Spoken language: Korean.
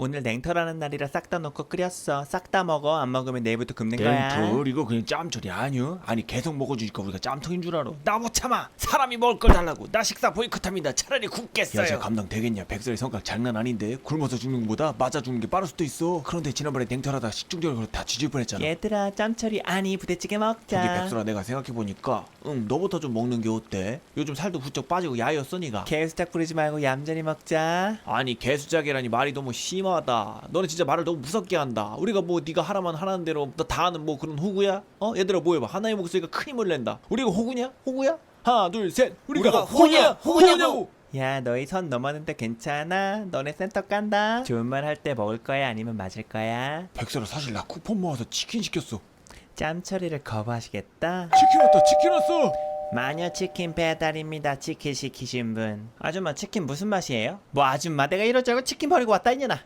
오늘 냉터라는 날이라 싹다 놓고 끓였어. 싹 다 먹어. 안 먹으면 내일부터 굽는 거야. 땡털 이거 그냥 짬철이 아니야? 아니 계속 먹어주니까 우리가 짬통인 줄 알아 나 못 참아 사람이 먹을 걸 달라고 나 식사 보이콧합니다 차라리 굽겠어요 야쟤 감당 되겠냐 백설의 성격 장난 아닌데 굶어서 죽는 것보다 맞아 죽는 게 빠를 수도 있어 그런데 지난번에 냉털하다 식중독으로 다 뒤질 뻔했잖아 얘들아 짬철이 아니 부대찌개 먹자. 백설아 내가 생각해 보니까 응 너부터 좀 먹는 게 어때? 요즘 살도 부쩍 빠지고 야였어 니가 개수작 부리지 말고 얌전히 먹자. 아니 개수작이라니 말이 너무 심하 다 너는 진짜 말을 너무 무섭게 한다 우리가 뭐 네가 하라면 하라는 대로 너다 하는 뭐 그런 호구야? 어? 얘들아 뭐 해봐 하나의 목소리가 큰 힘을 낸다 우리가 호구냐? 호구야? 하나 둘 셋 우리가, 우리가 호구냐? 호구냐? 호구냐고 야 너희 선 넘었는데 괜찮아? 너네 센터 깐다. 좋은 말 할 때 먹을 거야 아니면 맞을 거야? 백설아 사실 나 쿠폰 모아서 치킨 시켰어 짬철이를 거부하시겠다. 치킨 왔다 치킨 왔어 마녀 치킨 배달입니다. 치킨 시키신 분. 아줌마 치킨 무슨 맛이에요? 뭐 아줌마 내가 이럴 줄 알고 치킨 버리고 왔다 이년아.